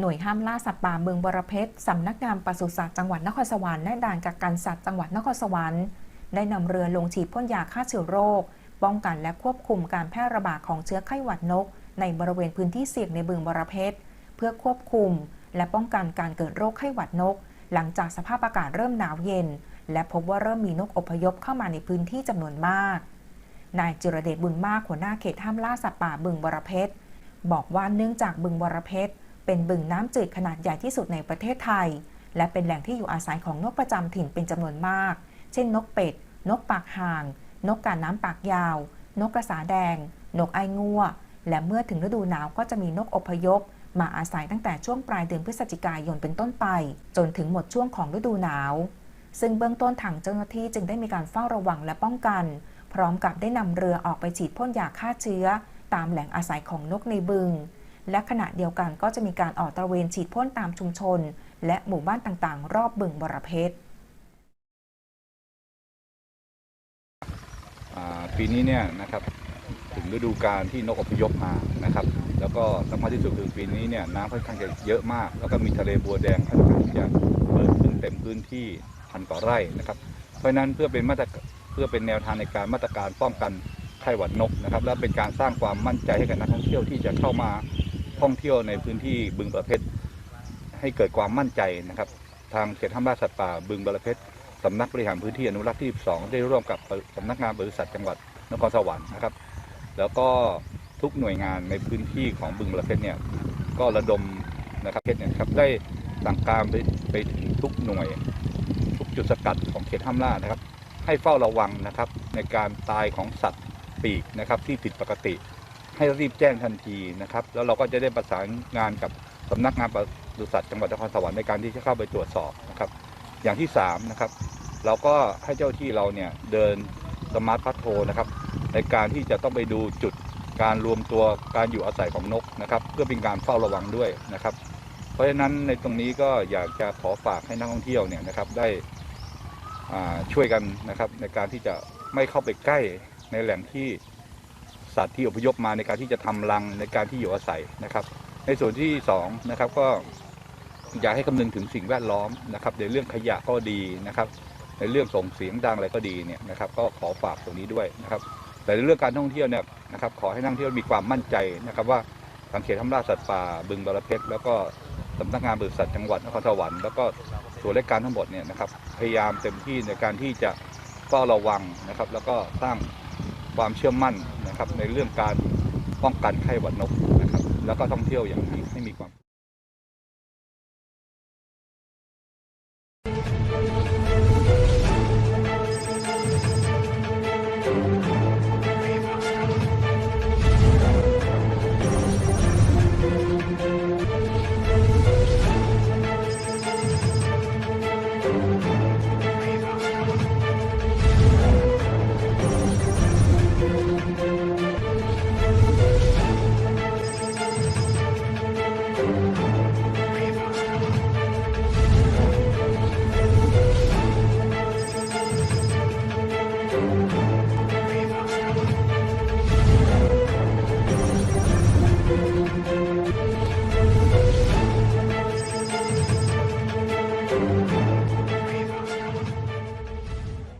หน่วยห้ามล่าสัตว์ป่าบึงบรเพชรสำนักงานปศุสัตว์จังหวัดนครสวรรค์และด่านกักกันสัตว์จังหวัดนครสวรรค์ได้นำเรือลงฉีดพ่นยาฆ่าเชื้อโรค ป้องกันและควบคุมการแพร่ระบาดของเชื้อไข้หวัดนก ในบริเวณพื้นที่เสี่ยงในบึงบรเพชรเพื่อควบคุม และป้องกันการเกิดโรคไข้หวัดนก หลังจากสภาพอากาศเริ่มหนาวเย็น และพบว่าเริ่มมีนกอพยพเข้ามาในพื้นที่จำนวนมาก นายจิรเดชบุญมากหัวหน้าเขตห้ามล่าสัตว์ป่าบึงบรเพชรบอกว่าเนื่องจากบึงบรเพชร เป็นบึงน้ำจืดขนาดใหญ่ที่สุดในประเทศไทย และเป็นแหล่งที่อยู่อาศัยของนกประจำถิ่นเป็นจำนวนมาก เช่น นกเป็ด นกปากห่าง นกกาน้ำปากยาว นกกระสาแดง นกไองัว และเมื่อถึงฤดูหนาวก็จะมีนกอพยพ มาอาศัยตั้งแต่ช่วงปลายเดือนพฤศจิกายนเป็นต้นไป จนถึงหมดช่วงของฤดูหนาว ซึ่งเบื้องต้นทางเจ้าหน้าที่จึงได้มีการเฝ้าระวังและป้องกัน พร้อมกับได้นำเรือออกไปฉีดพ่นยาฆ่าเชื้อ ตามแหล่งอาศัยของนกในบึง และขณะเดียวกันก็จะมีการออกตระเวนฉีดพ่นตามชุมชน และหมู่บ้านต่างๆ รอบบึงบรเพชรปีนี้เนี่ยนะครับถึงฤดูการที่นกอพยพมานะครับ แล้วก็สำคัญที่สุดคือปีนี้เนี่ยน้ำค่อนข้างจะเยอะมาก แล้วก็มีทะเลบัวแดงค่อนข้างที่จะเปิดขึ้นเต็มพื้นที่พันกว่าไร่นะครับ เพราะฉะนั้นเพื่อเป็นมาตรเพื่อเป็นแนวทางในการมาตรการป้องกันไข้หวัดนกนะครับ และเป็นการสร้างความมั่นใจให้กับนักท่องเที่ยวที่จะเข้ามา ท่องเที่ยวในพื้นที่บึงประเพชรให้เกิดความมั่นใจนะครับ ทางเขตห้ามล่าสัตว์ป่าบึงบรเพชรสำนักบริหารพื้นที่อนุรักษ์ที่12ได้ร่วมกับสำนักงานบริษัทจังหวัดนครสวรรค์นะครับ แล้วก็ทุกหน่วยงานในพื้นที่ของบึงประเพชรเนี่ยก็ระดมนะครับเพชรเนี่ยครับได้สั่งการไปไปถึงทุกหน่วย ทุกจุดสกัดของเขตห้ามล่านะครับ ให้เฝ้าระวังนะครับในการตายของสัตว์ปีกนะครับที่ผิดปกติ ให้รีบแจ้งทันทีนะครับ แล้วเราก็จะได้ประสานงานกับสำนักงานปศุสัตว์จังหวัดนครสวรรค์ในการที่จะเข้าไปตรวจสอบนะครับอย่างที่3นะครับเราก็ให้เจ้าที่เราเนี่ยเดินสมาร์ทพัทโทนะครับในการที่จะต้องไปดูจุดการรวมตัวการอยู่อาศัยของนกนะครับ เพื่อเป็นการเฝ้าระวังด้วยนะครับ เพราะฉะนั้นในตรงนี้ก็อยากจะขอฝากให้นักท่องเที่ยวเนี่ยนะครับได้ช่วยกันนะครับในการที่จะไม่เข้าไปใกล้ในแหล่งที่ สัตว์ที่อพยพมาในการที่จะทำรังในการที่อยู่อาศัยนะครับ ในส่วนที่สองนะครับก็อยากให้คำนึงถึงสิ่งแวดล้อมนะครับ ในเรื่องขยะก็ดีนะครับ ในเรื่องส่งเสียงดังอะไรก็ดีเนี่ยนะครับ ก็ขอฝากตรงนี้ด้วยนะครับ แต่ในเรื่องการท่องเที่ยวเนี่ยนะครับ ขอให้นักท่องเที่ยวมีความมั่นใจนะครับ ว่าทางเขตทำราสัตว์ป่าบึงบรเพชรแล้วก็สำนักงานบริษัทจังหวัดนครสวรรค์แล้วก็ส่วนราชการทั้งหมดเนี่ยนะครับพยายามเต็มที่ในการที่จะเฝ้าระวังนะครับ แล้วก็สร้าง ความเชื่อมั่นนะครับในเรื่องการป้องกันไข้หวัดนกนะครับแล้วก็ท่องเที่ยวอย่างนี้ให้มีความ